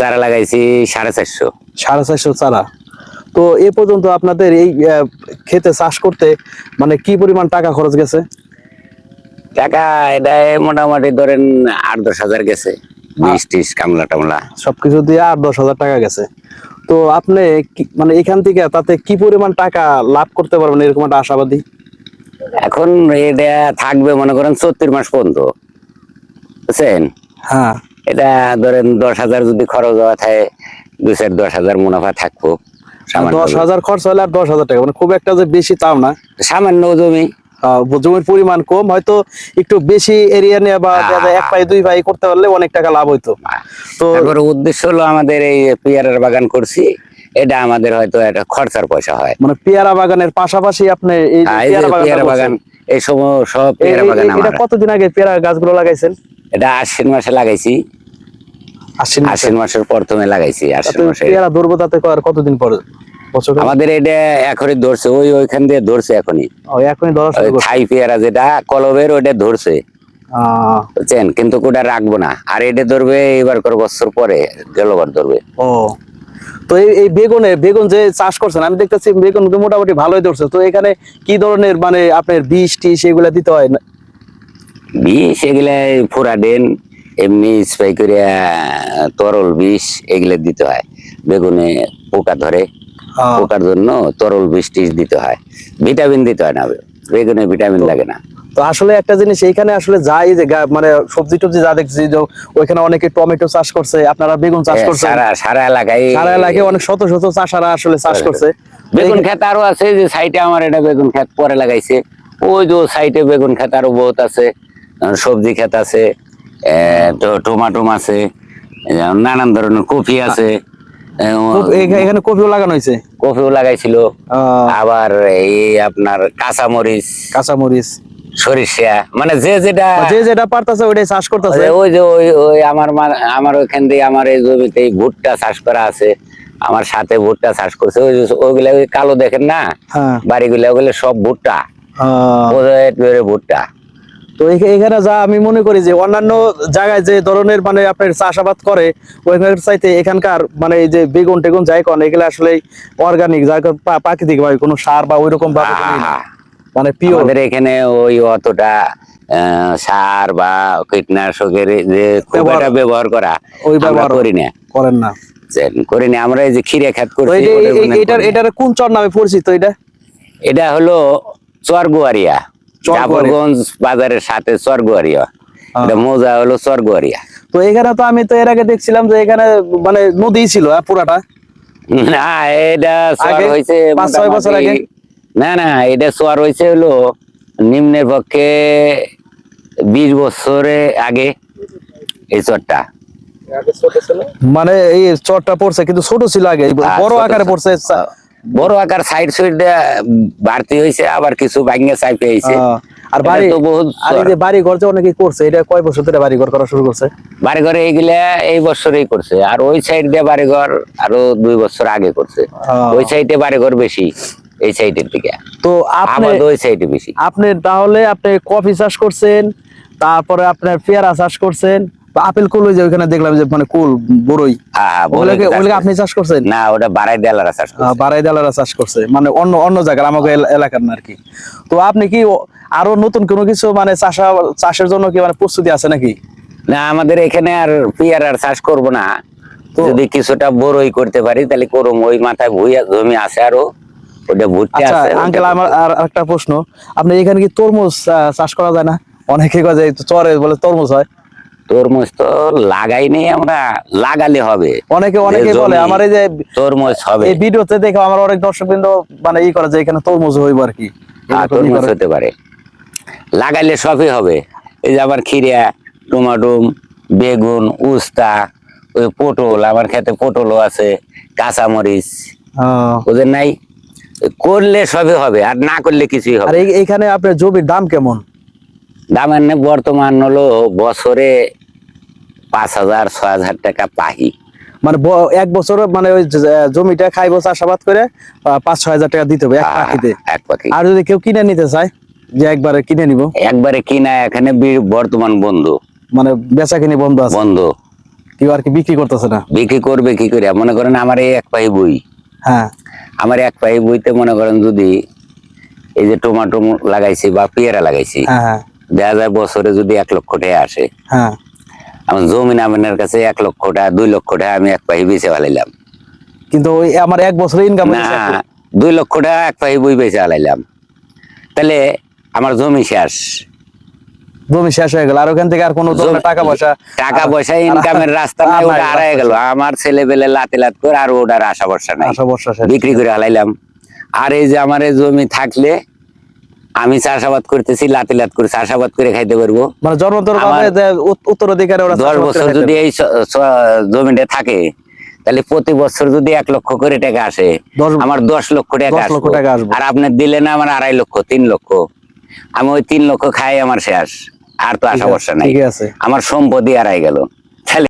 চারা লাগাইছি সাড়ে চারশো। সাড়ে চারশো চারা। তো এ পর্যন্ত আপনাদের এই ক্ষেতে চাষ করতে মানে কি পরিমাণ টাকা খরচ গেছে? টাকা এটা মোটামুটি ধরেন আট দশ হাজার গেছে। বিশ কামলা টামলা। সবকিছু দিয়ে আট দশ হাজার টাকা গেছে। তো আপনি মানে এখান থেকে তাতে কি পরিমাণ টাকা লাভ করতে পারবেন এরকম একটা আশাবাদী? এখন এটা থাকবে মনে করেন চত্রিশ মাস পর্যন্ত। বুঝছেন? হ্যাঁ। এটা ধরেন দশ হাজার যদি খরচ হওয়া থাকে দু চার দশ হাজার মুনাফা থাকব দশ হাজার খরচ হলে আর দশ হাজার টাকা মানে খুব একটা যে বেশি তাও না। সামান্য জমি। জমির পরিমাণ কম হয়তো একটু বেশি এরিয়া নিয়ে বা হ্যাঁ, এক পাই দুই পাই করতে পারলে অনেক টাকা লাভ হইতো। তো উদ্দেশ্য হলো আমাদের এই পেয়ারার বাগান করছি এটা আমাদের হয়তো একটা খরচার পয়সা হয়। মানে পেয়ারা বাগানের পাশাপাশি আপনি এই যে আর এই যে পেয়ারা বাগান এই সময় সব পেয়ারা বাগান কতদিন আগে পেয়ারা গাছগুলো লাগাইছেন? এটা আশ্বিন মাসে লাগাইছি। আশ্বিন মাসে। আশ্বিন মাসের প্রথমে লাগাইছি আশ্বিন মাসে। পেয়ারা ধরবো তাতে আর কতদিন পরে? আমাদের এটা এখনই ধরছে ওই ওইখান দিয়ে ধরছে এখনই। এখনই। থাই পেয়ারা যেটা কলবের ওটা ধরছে। বুঝছেন? কিন্তু ওটা রাখব না। আর এটা ধরবে এবার করে বছর পরে গেলবার ধরবে। ও। তো এই বেগুনে বেগুন যে চাষ করছেন আমি দেখতেছি বেগুন মোটামুটি ভালোই ধরছে। তো এখানে কি ধরনের মানে আপনার বীজ টিস এগুলা দিতে হয়? না? বিষ এগুলা ফুরাডেন এমনি স্প্রে করে তরল বিষ এগুলা দিতে হয়। বেগুনে পোকা ধরে। পোকার জন্য তরল বিষ টিস দিতে হয়। ভিটামিন দিতে হয় না বেগুনে ভিটামিন লাগে না। তো আসলে একটা জিনিস এইখানে আসলে যাই যে মানে সবজি টবজি যা দেখছি যে ওইখানে অনেকে টমেটো চাষ করছে আপনারা বেগুন চাষ করছে সারা সারা এলাকায় সারা এলাকায় অনেক শত শত চাষারা আসলে চাষ করছে। বেগুন ক্ষেত আরও আছে যে সাইডে আমার এটা বেগুন ক্ষেত পরে লাগাইছে। ওই যে সাইডে বেগুন ক্ষেত আরও বহুত আছে। সবজি ক্ষেত আছে তো- আছে নানান ধরনের কফি আছে। এখানে কপিও লাগানো হয়েছে? কফিও লাগাইছিল। আবার এই আপনার কাঁচামরিচ কাঁচামরিচ। সরিষা মানে যে যেটা যে যেটা পারতাছে ওইটাই চাষ করতেছে? ওই- যে ওই ওই আমার আমার ওইখান দিয়ে আমার এই জমিতে ভুট্টা চাষ করা আছে। আমার সাথে ভুট্টা চাষ করছে। ওই ওইগুলা ওই কালো দেখেন না? হ্যাঁ। বাড়িগুলো ওগুলো সব ভুট্টা। ভুট্টা। তো এখা- এখানে যা আমি মনে করি যে অন্যান্য জায়গায় যে ধরনের মানে আপনার চাষাবাদ করে ওইখানকার চাইতে এখানকার মানে এই যে বেগুন টেগুন যাই কোন এগুলো আসলে অর্গানিক যা প্রাকৃতিক ভাবে কোনো সার বা ওইরকম। আহা, মানে পিওর এখানে ওই অতটা সার বা কীটনাশকের যে ব্যবহার- করা ওই ব্যবহার করি না করেন না করি না আমরা এই যে খিরে খাত এটার করি না। এটার কোন চর নামে পরিচিত এটা এটা হলো চরগুয়ারিয়া চরগুয়ারিয়া। জাফরগঞ্জ বাজারের সাথে চরগুয়ারিয়া। এটা মৌজা হলো চরগুয়ারিয়া। তো এখানে তো আমি তো এর আগে দেখছিলাম যে এখানে মানে নদী ছিল হ্যাঁ, পুরাটা? না এটা চর আগে? হয়েছে পাঁচ ছয় বছর আগে? না না এটা চর হয়েছে হলো নিম্নের পক্ষে বিশ বছরে আগে এই চরটা। মানে এই চরটা পড়ছে কিন্তু ছোট ছিল আগে হ্যাঁ, বড় আকারে পড়ছে বড় আকার সাইড সাইড বাড়তি হয়েছে আবার কিছু ভাঙ্গে চাইপে হয়েছে আর বাড়ি তো বহুত আর যে বাড়ি। ঘর যে অনেকে করছে এটা কয় বছর ধরে বাড়ি ঘর করা শুরু করছে? বাড়ি ঘরে এইগুলা এই বছরেই করছে। আর ওই সাইড দিয়ে বাড়ি ঘর আরও দুই বছর আগে করছে। ওই সাইডে বাড়ি ঘর বেশি এই সাইডের দিকে। তো আপনি ওই সাইডে বেশি। আপনি তাহলে আপনি কফি চাষ করছেন তারপরে আপনার পেয়ারা চাষ করছেন আপেল কুল ওই যে ওইখানে দেখলাম যে মানে কুল বড়ই হ্যাঁ হ্যাঁ, ওগুলোকে ওগুলোকে আপনি চাষ করছেন? না ওটা বাড়াই দেলারা চাষ করছে। বারাই দালারা চাষ করছে। মানে অন্য অন্য জায়গার আমাকে এলাকার না আর কি তো আপনি কি আরও নতুন কোনো কিছু মানে চাষা চাষের জন্য কি মানে প্রস্তুতি আছে নাকি? না আমাদের এখানে আর পেয়ারার চাষ করব না। যদি কিছুটা বড়ই করতে পারি তাহলে করুম। ওই মাথায় ভুইয়া জমি আছে আরও। ওটা ভুট্টে আচ্ছা আছে আঙ্কেল আমার আর একটা প্রশ্ন। আপনি এখানে কি তরমুজ চাষ করা যায় না? অনেকে কয় যে চরে বলে তরমুজ হয়। তরমুজ তো লাগাইনি আমরা লাগালে হবে। অনেকে অনেকে বলে আমার এই যে তরমুজ হবে। এই ভিডিওতে দেখে আমার অনেক দর্শক বিন্দু মানে ই করে যে এখানে তরমুজ হইব আর কি। হ্যাঁ, তরমুজ হতে পারে। লাগাইলে সবই হবে। এই যে আবার খিরা টমাটুম বেগুন উস্তা ওই পটল আমার খেতে পটলও আছে কাঁচামরিচ। ওদের নাই? করলে সবই হবে আর না করলে কিছুই হবে এই- এইখানে আপনার জমির দাম কেমন? দামের নে বর্তমান হলো বছরে পাঁচ হাজার ছয় হাজার টাকা পাহি। মানে এক বছর মানে ওই জমিটা খাইবো চাষাবাদ করে পাঁচ ছয় হাজার টাকা দিতে হবে এক পাখিতে। এক পাখি। আর যদি কেউ কিনে নিতে চায় যে একবারে কিনে নিব। একবারে কিনা এখানে বর্তমান বন্ধ। মানে বেচা কিনে বন্ধ আছে। বন্ধ। কেউ আর কি বিক্রি করতেছে না। বিক্রি করবে কি করে? মনে করেন আমার এই এক পাই বই। হ্যাঁ। আমার এক পাই বইতে মনে করেন যদি এই যে টমাটো লাগাইছি বা পেয়ারা লাগাইছি হ্যাঁ হ্যাঁ। দেখা যায় বছরে যদি এক লক্ষ টাকা আসে হ্যাঁ। আমার জমিন আমার কাছে এক লক্ষ টাকা দুই লক্ষ টাকা আমি এক পাহি বেঁচে ফেলাইলাম। কিন্তু ওই আমার এক বছরের ইনকাম না দুই লক্ষ টাকা এক পাহি বই বেঁচে ফেলাইলাম। তাহলে আমার জমি শেষ। জমি শেষ হয়ে গেল আর ওখান থেকে আর কোনো টাকা পয়সা টাকা পয়সা ইনকামের রাস্তা নাই ওটা হারায় গেল। আমার ছেলে পেলে লাতে লাত করে আর ওটার আশা ভরসা নাই। আশা বর্ষা বিক্রি করে হালাইলাম আর এই যে আমার এই জমি থাকলে আমি চাষাবাদ করতেছি লাতি লাত করে চাষাবাদ করে খাইতে পারব। মানে জন্মতর উত্তরাধিকারে ওরা দশ বছর যদি এই জমিটা থাকে তাহলে প্রতি বছর যদি এক লক্ষ করে টাকা আসে আমার দশ লক্ষ টাকা আসবে। আর আপনি দিলেন আমার আড়াই লক্ষ তিন লক্ষ। আমি ওই তিন লক্ষ খাই আমার শেষ আর তো আশা ভরসা নাই। আমার সম্পত্তি হারাই গেল।